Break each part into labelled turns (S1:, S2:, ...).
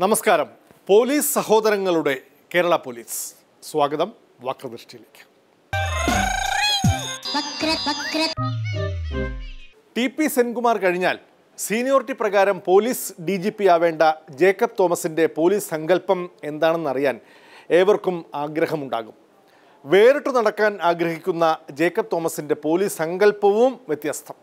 S1: നമസ്കാരം. പോലീസ് സഹോദരങ്ങളുടെ കേരള പോലീസ്. സ്വാഗതം വക്രദൃഷ്ടിയിലേക്ക്.
S2: വക്ര വക്ര
S1: ടി പി സെൻകുമാർ കഴിഞ്ഞാൽ സീനിയോറിറ്റി പ്രകാരം പോലീസ് ഡി ജി പി ആവേണ്ട ജേക്കബ് തോമസിന്റെ പോലീസ് സങ്കല്പം എന്താണെന്നറിയാൻ ഏവർക്കും ആഗ്രഹമുണ്ടാകും. വേറിട്ട് നടക്കാൻ ആഗ്രഹിക്കുന്ന ജേക്കബ് തോമസിന്റെ പോലീസ് സങ്കല്പവും വ്യത്യസ്തം.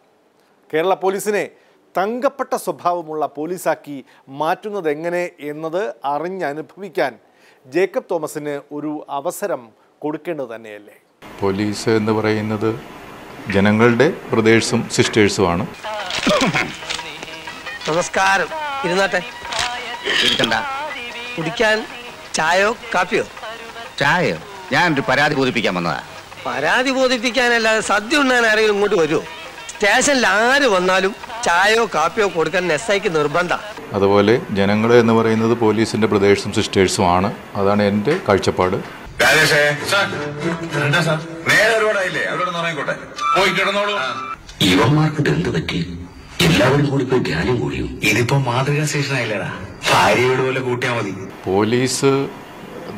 S1: കേരള പോലീസിനെ തങ്കപ്പെട്ട സ്വഭാവമുള്ള പോലീസാക്കി മാറ്റുന്നത് എങ്ങനെ എന്നത് അറിഞ്ഞനുഭവിക്കാൻ ജേക്കബ് തോമസിന് ഒരു അവസരം കൊടുക്കേണ്ടത് തന്നെയല്ലേ?
S3: പോലീസ് എന്ന് പറയുന്നത് ജനങ്ങളുടെ ബ്രദേഴ്സും സിസ്റ്റേഴ്സുമാണ്.
S4: നമസ്കാരം. ഇരുന്നാട്ടെ. കുടിക്കാൻ ചായയോ കാപ്പിയോ?
S5: ചായയോ? ഞാനൊരു പരാതി ബോധിപ്പിക്കാൻ വന്നതാ.
S4: പരാതി ബോധിപ്പിക്കാനല്ലാതെ സദ്യ ഉണ്ണാൻ ആരെങ്കിലും ഇങ്ങോട്ട് വരുമോ സ്റ്റേഷനിൽ ആര് വന്നാലും ചായയോ കാപ്പിയോ കൊടുക്കാൻ എസ്ഐക്ക് നിർബന്ധ.
S3: അതുപോലെ ജനങ്ങൾ എന്ന് പറയുന്നത് പോലീസിന്റെ പ്രദേശം സിസ്റ്റേഴ്സും ആണ്. അതാണ് എന്റെ കാഴ്ചപ്പാട്.
S6: എന്താ
S7: പറ്റി? എല്ലാവരും കൂടി പോയി ധ്യാനം കൂടിയും.
S6: ഇതിപ്പോ മാതൃകാ സ്റ്റേഷൻ ആയില്ലടാ ഭാര്യയോട് പോലെ മതി.
S3: പോലീസ്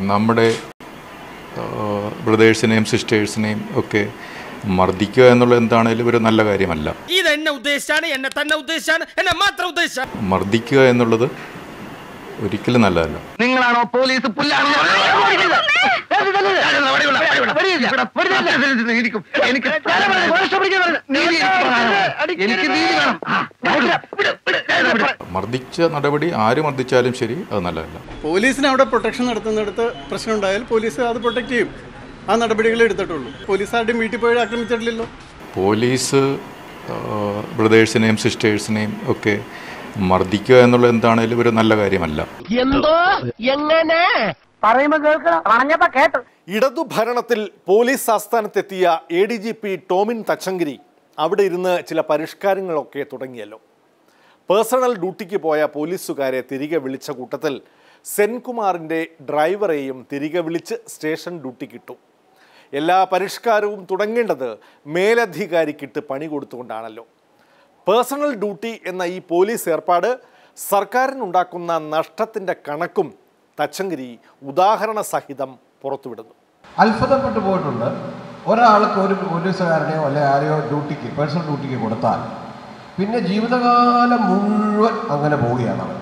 S3: നമ്മുടെ ബ്രദേഴ്സിനെയും സിസ്റ്റേഴ്സിനെയും ഒക്കെ മർദ്ദിക്കുക എന്നുള്ള എന്താണേലും ഒരു നല്ല കാര്യമല്ല.
S8: ഇത് എന്നെ ഉദ്ദേശിച്ചാണ് എന്നെ തന്നെ ഉദ്ദേശിച്ചാണ് എന്നെ മാത്രം ഉദ്ദേശിച്ചാണ്
S3: മർദ്ദിക്കുക എന്നുള്ളത് ഒരിക്കലും നല്ലതല്ല.
S5: നിങ്ങളാണോ പോലീസ് പുല്ലാണോ? എനിക്ക് എനിക്ക് നീതി വേണം
S3: മർദ്ദിച്ച നടപടി ആര് മർദ്ദിച്ചാലും ശരി അത് നല്ലതല്ല.
S9: പോലീസിന് അവിടെ പ്രൊട്ടക്ഷൻ നടത്തുന്നിടത്ത് പ്രശ്നം ഉണ്ടായാൽ പോലീസ് അത് പ്രൊട്ടക്ട് ചെയ്യും. ആ നടപടികൾ എടുത്തിട്ടുള്ളൂ. പോലീസ് ആരുടെയും വീട്ടിൽ പോയി ആക്രമിച്ചിട്ടില്ലല്ലോ.
S3: പോലീസ് ബ്രദേഴ്സിനെയും സിസ്റ്റേഴ്സിനെയും ഒക്കെ മർദ്ദിക്കുക എന്നുള്ള എന്താണേലും ഒരു നല്ല കാര്യമല്ല.
S4: എന്തോ? എങ്ങനെ? കേട്ടു.
S1: ഇടതു ഭരണത്തിൽ police ആസ്ഥാനത്തെത്തിയ A D G P Tomin Thachankary അവിടെ ഇരുന്ന് ചില പരിഷ്കാരങ്ങളൊക്കെ തുടങ്ങിയല്ലോ. പേഴ്സണൽ ഡ്യൂട്ടിക്ക് പോയ പോലീസുകാരെ തിരികെ വിളിച്ച കൂട്ടത്തിൽ സെൻകുമാറിന്റെ ഡ്രൈവറെയും തിരികെ വിളിച്ച് സ്റ്റേഷൻ ഡ്യൂട്ടിക്കിട്ടു. എല്ലാ പരിഷ്കാരവും തുടങ്ങേണ്ടത് മേലധികാരിക്കിട്ട് പണി കൊടുത്തുകൊണ്ടാണല്ലോ. പേഴ്സണൽ ഡ്യൂട്ടി എന്ന ഈ പോലീസ് ഏർപ്പാട് സർക്കാരിനുണ്ടാക്കുന്ന നഷ്ടത്തിന്റെ കണക്കും തച്ചങ്കിരി ഉദാഹരണ സഹിതം പുറത്തുവിടുന്നു.
S10: അത്ഭുതപ്പെട്ടു പോയിട്ടുണ്ട്. ഒരാൾക്ക് ഒരു പോലീസുകാരുടെയോ അല്ലെ ആരെയോ ഡ്യൂട്ടിക്ക് പേഴ്സണൽ ഡ്യൂട്ടിക്ക് കൊടുത്താൽ പിന്നെ ജീവിതകാലം മുഴുവൻ അങ്ങനെ പോവുകയാണ് അവൻ.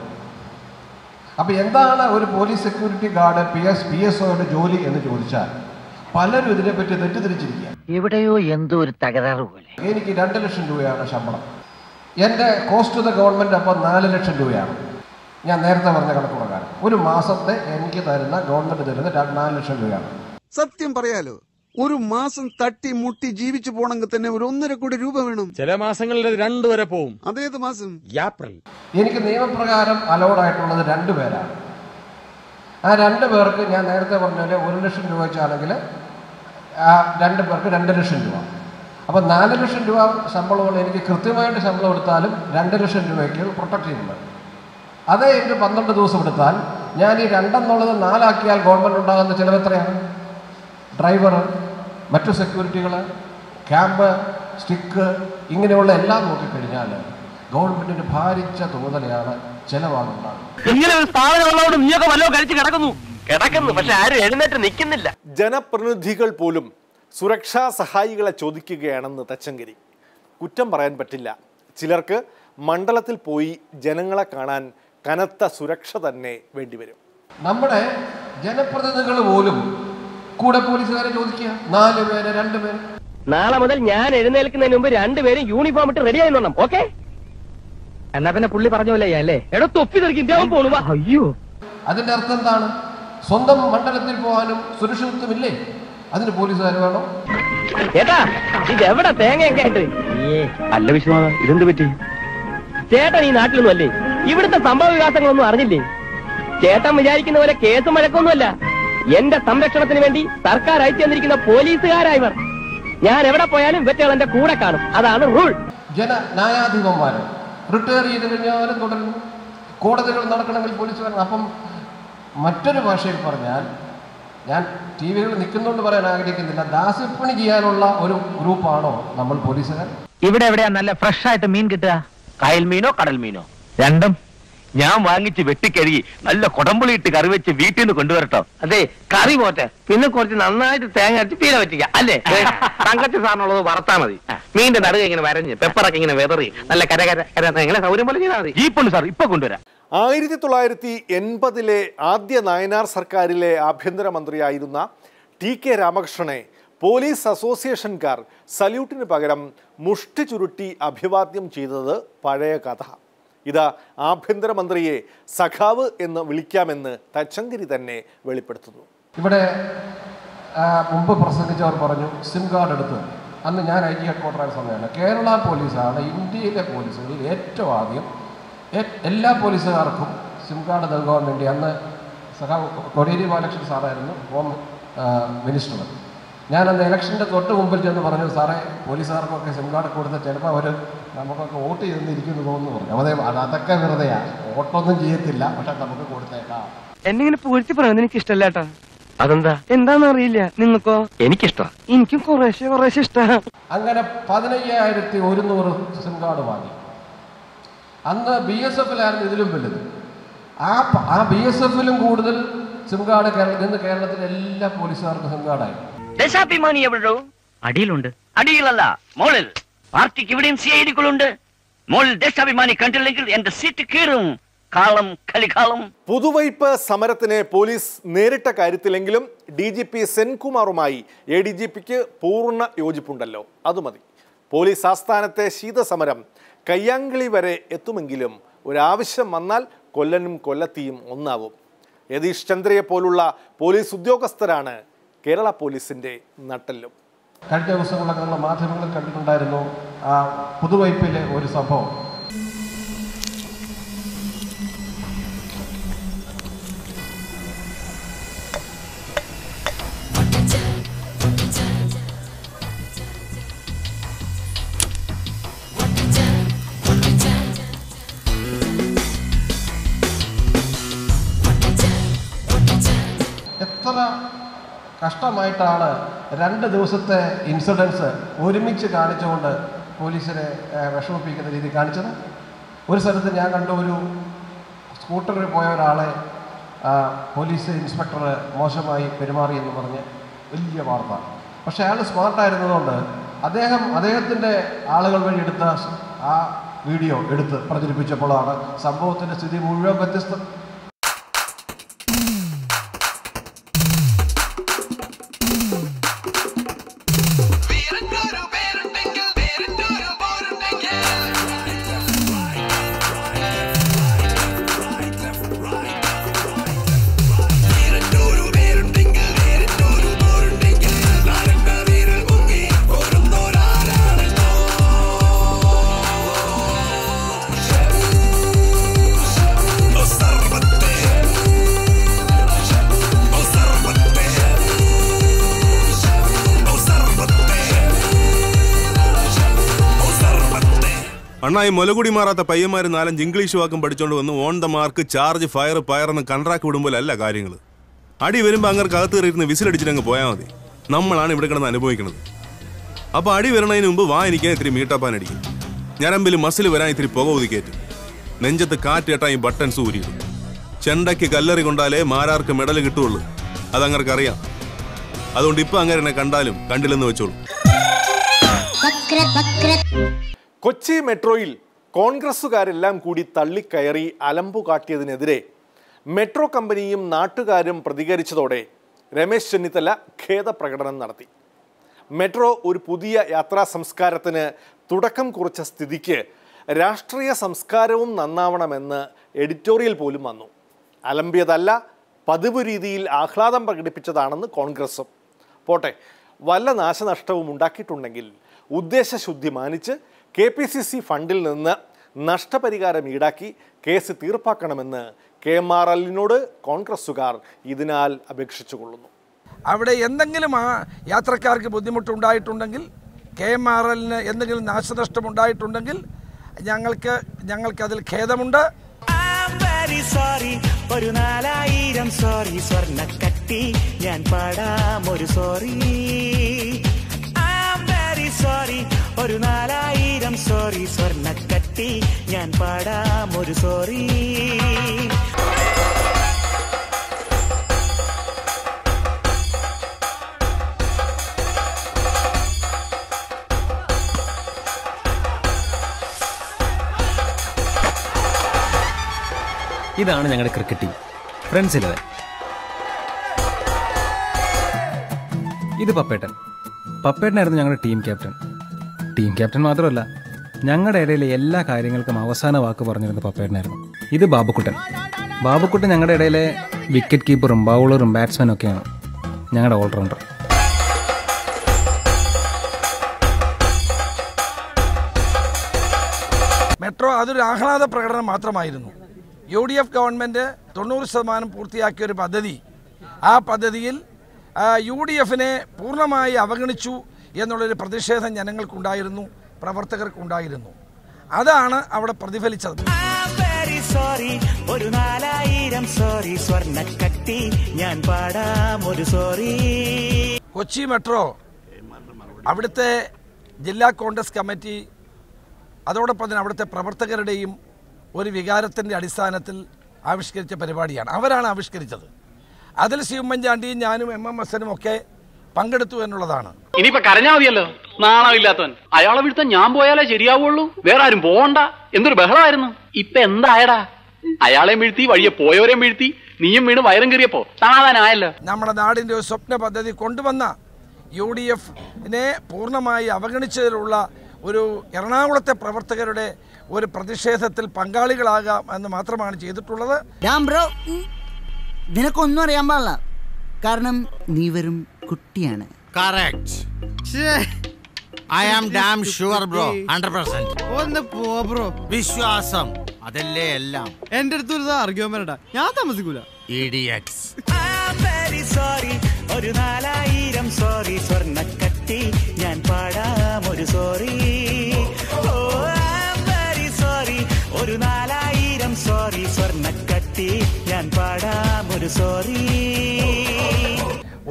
S10: അപ്പോൾ എന്താണ് ഒരു police security guard P S P S ഒയുടെ ജോലി എന്ന് ചോദിച്ചാൽ പലരും ഇതിനെപ്പറ്റി തെറ്റിദ്ധരിച്ചിരിക്കുക
S4: എവിടെയോ എന്തോ ഒരു തകരാറ് പോലെ.
S10: എനിക്ക് രണ്ട് ലക്ഷം രൂപയാണ് ശമ്പളം. എന്റെ കോസ്റ്റ് ടു ദ ഗവൺമെന്റ് അപ്പോൾ നാല് ലക്ഷം രൂപയാണ്. ഞാൻ നേരത്തെ പറഞ്ഞ കണക്ക് പ്രകാരം. ഒരു മാസത്തെ എനിക്ക് തരുന്ന ഗവൺമെന്റ് തരുന്ന നാല് ലക്ഷം രൂപയാണ്.
S9: സത്യം പറയാലോ ഒരു മാസം തട്ടി മുട്ടി ജീവിച്ചു പോണെങ്കിൽ തന്നെ ഒരു ഒന്നര കോടി രൂപ വേണം.
S8: ചില മാസങ്ങളിൽ രണ്ടു വരെ പോവും.
S9: അതേത് മാസം?
S8: ഏപ്രിൽ.
S10: എനിക്ക് നിയമപ്രകാരം അലൗഡായിട്ടുള്ളത് രണ്ടു പേരാണ്. ആ രണ്ടു പേർക്ക് ഞാൻ നേരത്തെ പറഞ്ഞ ഒരു ലക്ഷം രൂപ വെച്ചാണെങ്കിൽ ആ രണ്ട് പേർക്ക് രണ്ട് ലക്ഷം രൂപ. അപ്പോൾ നാല് ലക്ഷം രൂപ ശമ്പളമുള്ള എനിക്ക് കൃത്യമായിട്ട് ശമ്പളം എടുത്താലും രണ്ട് ലക്ഷം രൂപയ്ക്ക് പ്രൊട്ടക്ട് ചെയ്യുന്നുണ്ട്. അതേ എനിക്ക് പന്ത്രണ്ട് ദിവസം എടുത്താൽ ഞാൻ ഈ രണ്ടെന്നുള്ളത് നാലാക്കിയാൽ ഗവൺമെന്റ് ഉണ്ടാകുന്ന ചിലവ് എത്രയാണ്? ഡ്രൈവർ മറ്റു സെക്യൂരിറ്റികൾ ക്യാമ്പ് സ്റ്റിക്ക് ഇങ്ങനെയുള്ള എല്ലാം നോക്കിക്കഴിഞ്ഞാൽ ഗവൺമെന്റിന് ഭാരിച്ച തോതലയാണ് ചിലവാകുന്നത്.
S4: ഇങ്ങനെ ഒരു സ്ഥാപനം ഉള്ളതുകൊണ്ട് നീയൊക്കെ വല്ലോ കഴിച്ച് കിടക്കുന്നു. കിടക്കുന്നു പക്ഷെ ആരും എഴുന്നേറ്റ് നിൽക്കുന്നില്ല.
S1: ജനപ്രതിനിധികൾ പോലും സുരക്ഷാ സഹായികളെ ചോദിക്കുകയാണെന്ന് തച്ചങ്കരി. കുറ്റം പറയാൻ പറ്റില്ല. ചിലർക്ക് മണ്ഡലത്തിൽ പോയി ജനങ്ങളെ കാണാൻ കനത്ത സുരക്ഷ തന്നെ വേണ്ടിവരും.
S10: നമ്മുടെ ജനപ്രതിനിധികൾ പോലും കൂടെ പോലീസുകാരെ ചോദിക്കുക. നാല് പേര് രണ്ട് പേര്.
S4: നാളെ മുതൽ ഞാൻ എഴുന്നേൽക്കുന്നതിന് മുമ്പ് രണ്ടുപേരും യൂണിഫോം ഇട്ട് റെഡി ആയി ഓക്കെ? എന്നാ പിന്നെ പുള്ളി പറഞ്ഞ പോലെ അല്ലേ? എടോ തൊപ്പി തെറിക്കും അയ്യോ.
S10: അതിന്റെ അർത്ഥം എന്താണ്? സ്വന്തം മണ്ഡലത്തിൽ പോകാനും സുരക്ഷിതത്വമില്ലേ? അതിന് പോലീസുകാർ വേണോ?
S4: ചേട്ടാ തേങ്ങയൊക്കെ ആയിട്ട്?
S5: അല്ല വിശ്വനാഥ ഇതെന്ത് പറ്റി?
S4: ചേട്ടൻ ഈ നാട്ടിലൊന്നും അല്ലേ? ഇവിടുത്തെ സംഭവ വികാസങ്ങളൊന്നും അറിഞ്ഞില്ലേ? ചേട്ടൻ വിചാരിക്കുന്ന പോലെ കേസ് മഴക്കൊന്നുമല്ല എന്റെ സംരക്ഷണത്തിന് വേണ്ടി സർക്കാർ അയച്ചു തന്നിരിക്കുന്ന പോലീസുകാരായവർ ഞാൻ എവിടെ പോയാലും ഇവറ്റകൾ എന്റെ കൂടെ കാണും. അതാണ് റൂൾ.
S10: ജന ന്യായാധിപന്മാർ റിട്ടയർ ചെയ്ത് കഴിഞ്ഞാലും തുടരുന്നു. കോടതികൾ നടക്കണമെങ്കിൽ പോലീസുകാരൻ അപ്പം മറ്റൊരു ഭാഷയിൽ പറഞ്ഞാൽ ഞാൻ ടി വികളിൽ നിൽക്കുന്നതുകൊണ്ട് പറയാൻ ആഗ്രഹിക്കുന്നില്ല. ദാസ്യപ്പണി ചെയ്യാനുള്ള ഒരു ഗ്രൂപ്പാണോ നമ്മൾ പോലീസുകാർ?
S4: ഇവിടെ എവിടെയാ നല്ല ഫ്രഷ് ആയിട്ട് മീൻ കിട്ടുക? കായൽ മീനോ കടൽ മീനോ? രണ്ടും.
S5: ഞാൻ വാങ്ങിച്ച് വെട്ടിക്കഴുകി നല്ല കുടമ്പുളിയിട്ട് ഇട്ട് കറി വെച്ച് വീട്ടിൽ നിന്ന് കൊണ്ടുവരട്ടോ.
S4: അതെ കറി പോട്ടെ. പിന്നെ കുറച്ച് നന്നായിട്ട് തേങ്ങ അടിച്ച് പീല പറ്റിക്ക അല്ലേ? തങ്കച്ച സാറിനുള്ളത് വറുത്താ മതി. മീന്റെ നടുക ഇങ്ങനെ വരഞ്ഞ് പെപ്പറൊക്കെ ഇങ്ങനെ വെതറി നല്ല കര കര കര നിങ്ങളെ സൗകര്യം പോലെ ചെയ്താൽ മതി.
S5: ജീപ്പുണ്ട് സാർ ഇപ്പൊ കൊണ്ടുവരാം.
S1: ആയിരത്തി തൊള്ളായിരത്തി എൺപതിലെ ആദ്യ നയനാർ സർക്കാരിലെ ആഭ്യന്തരമന്ത്രിയായിരുന്ന ടി കെ രാമകൃഷ്ണനെ പോലീസ് അസോസിയേഷൻകാർ സല്യൂട്ടിന് പകരം മുഷ്ടി ചുരുട്ടി അഭിവാദ്യം ചെയ്തത് പഴയ കഥ. ഇത് ആഭ്യന്തരമന്ത്രിയെ സഖാവ് എന്ന് വിളിക്കാമെന്ന് തച്ചങ്കരി തന്നെ വെളിപ്പെടുത്തുന്നു.
S10: ഇവിടെ മുമ്പ് പ്രസംഗിച്ചവർ പറഞ്ഞു സിം കാർഡ് എടുത്ത്. അന്ന് ഞാൻ ഐ ജി ഹെഡ്ക്വാർട്ടറായ സമയമാണ്. കേരള പോലീസാണ് ഇന്ത്യയിലെ പോലീസുകളിൽ ഏറ്റവും ആദ്യം എല്ലാ പോലീസുകാർക്കും സിം കാർഡ് നൽകാൻ വേണ്ടി അന്ന് സഹാ കൊടിയേരി ബാലകൃഷ്ണൻ സാറായിരുന്നു ഹോം മിനിസ്റ്റർ. ഞാൻ അന്ന് ഇലക്ഷന്റെ തൊട്ട് മുമ്പിൽ ചെന്ന് പറഞ്ഞു സാറേ പോലീസുകാർക്കൊക്കെ സിം കാർഡ് കൊടുത്ത ചിലപ്പോൾ അവർ നമുക്കൊക്കെ വോട്ട് ചെയ്തിരിക്കുന്നു തോന്നുന്നു പറഞ്ഞു. അതേ അതൊക്കെ വെറുതെയാണ് വോട്ടൊന്നും ചെയ്യത്തില്ല പക്ഷെ നമുക്ക് കൊടുത്തേക്കാം.
S4: എന്നിങ്ങനെ പൂഴ്ത്തി പറയുന്നത് എനിക്ക് ഇഷ്ടമല്ലേട്ടാ അതെന്താ? എന്താന്ന് അറിയില്ല നിങ്ങൾക്കോ എനിക്കിഷ്ടം. എനിക്കും കുറേശ്ശെ കുറേശ്ശെ ഇഷ്ടമാണ്
S10: അങ്ങനെ പതിനയ്യായിരത്തി ഒരുന്നൂറ് സിം കാർഡ് വാങ്ങി. അന്ന് ബി എസ് എഫിലായിരുന്നു ഇതിലും വലുത്. ആ ആ ബി എസ് എഫിലും കൂടുതൽ സിംഗാട് കേരളത്തിൽ നിന്ന് കേരളത്തിലെ എല്ലാ പോലീസുകാർക്കും സിംഗാടായി
S5: ദേശാഭിമാനി എവിടോ അടിയിലുണ്ട്. അടിയിലല്ല മോളിൽ. പാർട്ടിക്ക് ഇവിടെയും സി ഐ ഡികളുണ്ട് മോളിൽ ദേശാഭിമാനി കണ്ടില്ലെങ്കിൽ എന്റെ സീറ്റ് കീറും. കാളം കലികാളം.
S1: പുതുവൈപ്പ് സമരത്തിന് പോലീസ് നേരിട്ട കാര്യത്തിലെങ്കിലും ഡി ജി പി സെൻകുമാറുമായി എ ഡി ജി പിക്ക് പൂർണ യോജിപ്പുണ്ടല്ലോ. അത് മതി. പോലീസ് ആസ്ഥാനത്തെ ശീതസമരം കയ്യാങ്കളി വരെ എത്തുമെങ്കിലും ഒരാവശ്യം വന്നാൽ കൊല്ലനും കൊല്ലത്തിയും ഒന്നാവും. യതീഷ് ചന്ദ്രയെ പോലുള്ള പോലീസ് ഉദ്യോഗസ്ഥരാണ് കേരള പോലീസിന്റെ നട്ടെല്ലും.
S10: കഴിഞ്ഞ ദിവസങ്ങളിലൊക്കെ നമ്മൾ മാധ്യമങ്ങളിൽ കണ്ടിട്ടുണ്ടായിരുന്നു ആ പുതുവൈപ്പിലെ ഒരു സംഭവം. കഷ്ടമായിട്ടാണ് രണ്ട് ദിവസത്തെ ഇൻസിഡൻസ് ഒരുമിച്ച് കാണിച്ചുകൊണ്ട് പോലീസിനെ വിഷമിപ്പിക്കുന്ന രീതി കാണിച്ചത്. ഒരു സ്ഥലത്ത് ഞാൻ കണ്ട ഒരു സ്കൂട്ടറിൽ പോയ ഒരാളെ പോലീസ് ഇൻസ്പെക്ടർ മോശമായി പെരുമാറി എന്ന് പറഞ്ഞ് വലിയ വാർത്ത. പക്ഷേ അയാൾ സ്മാർട്ടായിരുന്നതുകൊണ്ട് അദ്ദേഹം അദ്ദേഹത്തിന്റെ ആളുകൾ വഴി എടുത്ത ആ വീഡിയോ എടുത്ത് പ്രചരിപ്പിച്ചപ്പോഴാണ് സംഭവത്തിന്റെ സ്ഥിതി മുഴുവൻ വ്യത്യസ്ത.
S2: അണ്ണായി മുലകുടി മാറാത്ത പയ്യന്മാർ നാലഞ്ച് ഇംഗ്ലീഷ് വാക്കും പഠിച്ചോണ്ട് വന്ന് on the mark charge fire fire എന്ന് കൺട്രാക്ട് വിടുമ്പോഴല്ല കാര്യങ്ങൾ അടി വരുമ്പോൾ അങ്ങനെ അകത്ത് കയറിയിരുന്ന് വിസിലടിച്ചിട്ട് അങ്ങ് പോയാൽ മതി. നമ്മളാണ് ഇവിടെ കിടന്ന് അനുഭവിക്കുന്നത് അപ്പോൾ അടി വരണതിന് മുമ്പ് വാ എനിക്കാൻ ഇത്തിരി മീട്ടപ്പാൻ അടിക്കും. ഞരമ്പിൽ മസിൽ വരാൻ ഇത്തിരി പുക ഒതുക്കേറ്റും നെഞ്ചത്ത് കാറ്റ് ഈ ബട്ടൺസ് ഊരിയിടും. ചെണ്ടയ്ക്ക് കല്ലറി കൊണ്ടാലേ മാരാർക്ക് മെഡൽ കിട്ടുള്ളൂ. അതങ്ങർക്ക് അറിയാം അതുകൊണ്ട് ഇപ്പൊ അങ്ങനെ കണ്ടാലും കണ്ടില്ലെന്ന് വെച്ചോളൂ.
S1: കൊച്ചി മെട്രോയിൽ കോൺഗ്രസ്സുകാരെല്ലാം കൂടി തള്ളിക്കയറി അലമ്പു കാട്ടിയതിനെതിരെ മെട്രോ കമ്പനിയും നാട്ടുകാരും പ്രതികരിച്ചതോടെ രമേശ് ചെന്നിത്തല ഖേദപ്രകടനം നടത്തി. മെട്രോ ഒരു പുതിയ യാത്രാ സംസ്കാരത്തിന് തുടക്കം കുറിച്ച സ്ഥിതിക്ക് രാഷ്ട്രീയ സംസ്കാരവും നന്നാവണമെന്ന് എഡിറ്റോറിയൽ പോലും വന്നു. അലമ്പിയതല്ല പതിവ് രീതിയിൽ ആഹ്ലാദം പ്രകടിപ്പിച്ചതാണെന്ന് കോൺഗ്രസും പോട്ടെ വല്ല നാശനഷ്ടവും ഉണ്ടാക്കിയിട്ടുണ്ടെങ്കിൽ ഉദ്ദേശശുദ്ധി മാനിച്ച് കെ പി സി സി ഫണ്ടിൽ നിന്ന് നഷ്ടപരിഹാരം ഈടാക്കി കേസ് തീർപ്പാക്കണമെന്ന് കെ എം ആർ എല്ലിനോട് കോൺഗ്രസ്സുകാർ ഇതിനാൽ അപേക്ഷിച്ചു കൊള്ളുന്നു
S8: അവിടെ എന്തെങ്കിലും ആ യാത്രക്കാർക്ക് ബുദ്ധിമുട്ടുണ്ടായിട്ടുണ്ടെങ്കിൽ കെ എം ആർ എല്ലിന് എന്തെങ്കിലും നാശനഷ്ടം ഉണ്ടായിട്ടുണ്ടെങ്കിൽ ഞങ്ങൾക്ക് അതിൽ ഖേദമുണ്ട്.
S11: സോറി ഒരു നാലായിരം സോറി സ്വർണക്കട്ടി ഞാൻ പാടാം ഒരു സോറി ഒരു നാലായിരം സോറി സ്വർണ കട്ടി. ഞാൻ പാടാം ഒരു സോറി
S12: ഇതാണ് ഞങ്ങളുടെ ക്രിക്കറ്റ് ടീം ഫ്രണ്ട്സ് ഇലവൻ ഇത് പപ്പേട്ടൻ. പപ്പേട്ടനായിരുന്നു ഞങ്ങളുടെ ടീം ക്യാപ്റ്റൻ ടീം ക്യാപ്റ്റൻ മാത്രമല്ല ഞങ്ങളുടെ ഇടയിലെ എല്ലാ കാര്യങ്ങൾക്കും അവസാന വാക്ക് പറഞ്ഞിരുന്ന പപ്പേട്ടനായിരുന്നു ഇത് ബാബുക്കുട്ടൻ. ബാബുക്കുട്ടൻ ഞങ്ങളുടെ ഇടയിലെ വിക്കറ്റ് കീപ്പറും ബൗളറും ബാറ്റ്സ്മാനും ഒക്കെയാണ് ഞങ്ങളുടെ ഓൾറൗണ്ടർ
S8: മെട്രോ അതൊരു ആഹ്ലാദ പ്രകടനം മാത്രമായിരുന്നു. യു ഡി എഫ് ഗവൺമെന്റ് തൊണ്ണൂറ് ശതമാനം പൂർത്തിയാക്കിയ ഒരു പദ്ധതി. ആ പദ്ധതിയിൽ യു ഡി എഫിനെ പൂർണമായി അവഗണിച്ചു. എന്നുള്ളൊരു പ്രതിഷേധം ജനങ്ങൾക്കുണ്ടായിരുന്നു പ്രവർത്തകർക്കുണ്ടായിരുന്നു. അതാണ് അവിടെ പ്രതിഫലിച്ചത്.
S11: ഒരു നാലായിരം സോറി ഞാൻ പാടാം ഒരു സോറി
S8: കൊച്ചി മെട്രോ അവിടുത്തെ ജില്ലാ കോൺഗ്രസ് കമ്മിറ്റി അതോടൊപ്പം തന്നെ അവിടുത്തെ പ്രവർത്തകരുടെയും ഒരു വികാരത്തിന്റെ അടിസ്ഥാനത്തിൽ ആവിഷ്കരിച്ച പരിപാടിയാണ്. അവരാണ് ആവിഷ്കരിച്ചത്. അതിൽ ശിവമ്മൻചാണ്ടിയും ഞാനും എം എം എസനും ഒക്കെ പങ്കെടുത്തു എന്നുള്ളതാണ്.
S13: ഇനിയിപ്പൊ കരഞ്ഞാ മതിയല്ലോ നാണമില്ലാത്തവൻ. അയാളെ വീഴ്ത്താൻ ഞാൻ പോയാലേ ശരിയാവുള്ളൂ. വേറെ ആരും പോകണ്ട എന്തൊരു ബഹളമായിരുന്നു. ഇപ്പൊ എന്തായടാ? അയാളെ വീഴ്ത്തി വഴിയെ പോയവരെയും വീഴ്ത്തി നീയും വീണ് വയറും കയറിയപ്പോ സമാധാനമായല്ലോ.
S8: നമ്മുടെ നാടിന്റെ ഒരു സ്വപ്ന പദ്ധതി കൊണ്ടുവന്ന യു ഡി എഫിനെ പൂർണമായി അവഗണിച്ചതിലുള്ള ഒരു എറണാകുളത്തെ പ്രവർത്തകരുടെ ഒരു പ്രതിഷേധത്തിൽ പങ്കാളികളാകാം എന്ന് മാത്രമാണ് ചെയ്തിട്ടുള്ളത്.
S14: ഞാൻ ബ്രോ നിനക്കൊന്നും അറിയാൻ പാടില്ല. കാരണം നീ വെറും കുട്ടിയാണ്.
S15: I am damn sure bro hundred percent
S16: ഒന്ന് പോ ബ്രോ
S15: വിശ്വാസം. അതല്ലേ എല്ലാം.
S16: എന്റെ അടുത്ത് ഒരു ഞാൻ താമസിക്കൂല.
S11: സോറി ഒരു നാലായിരം സോറി സ്വർണക്കട്ടി. ഞാൻ പാടാം ഒരു സോറി ഓ വെരി സോറി ഒരു നാലായിരം സോറി ഞാൻ പാടാം ഒരു സോറി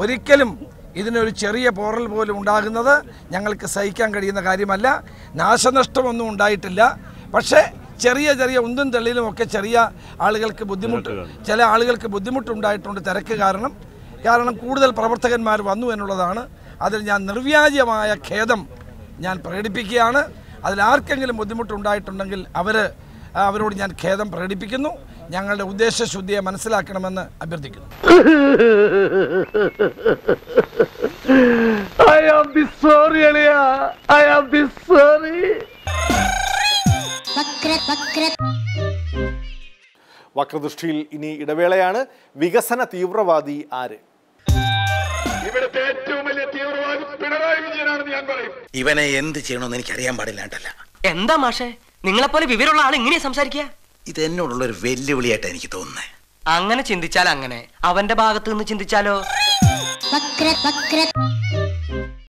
S8: ഒരിക്കലും ഇതിനൊരു ചെറിയ പോറൽ പോലും ഉണ്ടാകുന്നത് ഞങ്ങൾക്ക് സഹിക്കാൻ കഴിയുന്ന കാര്യമല്ല. നാശനഷ്ടമൊന്നും ഉണ്ടായിട്ടില്ല. പക്ഷേ ചെറിയ ചെറിയ ഉന്തും തെള്ളിലും ഒക്കെ ചെറിയ ആളുകൾക്ക് ബുദ്ധിമുട്ട് ചില ആളുകൾക്ക് ബുദ്ധിമുട്ടുണ്ടായിട്ടുണ്ട് തിരക്ക് കാരണം. കാരണം കൂടുതൽ പ്രവർത്തകന്മാർ വന്നു എന്നുള്ളതാണ്. അതിൽ ഞാൻ നിർവ്യാജമായ ഖേദം ഞാൻ പ്രകടിപ്പിക്കുകയാണ്. അതിൽ ആർക്കെങ്കിലും ബുദ്ധിമുട്ടുണ്ടായിട്ടുണ്ടെങ്കിൽ അവർ അവരോട് ഞാൻ ഖേദം പ്രകടിപ്പിക്കുന്നു. ഞങ്ങളുടെ ഉദ്ദേശശുദ്ധിയെ മനസ്സിലാക്കണമെന്ന് അഭ്യർത്ഥിക്കുന്നു.
S17: I am be sorry, Elia. I am be sorry.
S1: വക്രദൃഷ്ടിയിൽ ഇനി ഇടവേളയാണ്. വികസന തീവ്രവാദി ആര്?
S6: ഇവിടുത്തെ ഏറ്റവും വലിയ തീവ്രവാദി പിണറായി വിജയനാണെന്ന് ഞാൻ പറയും.
S15: ഇവനെ എന്ത് ചെയ്യണമെന്ന് എനിക്ക് അറിയാൻ പാടില്ലാണ്ടല്ല
S18: എന്താ മാഷേ? നിങ്ങളെപ്പോലെ വിവരമുള്ള ആൾ ഇങ്ങനെയാ സംസാരിക്കുക?
S15: ഇത് എന്നോടുള്ള ഒരു വെല്ലുവിളിയായിട്ട് എനിക്ക് തോന്നുന്നത്
S18: അങ്ങനെ ചിന്തിച്ചാൽ അങ്ങനെ. അവന്റെ ഭാഗത്ത് നിന്ന് ചിന്തിച്ചാലോ?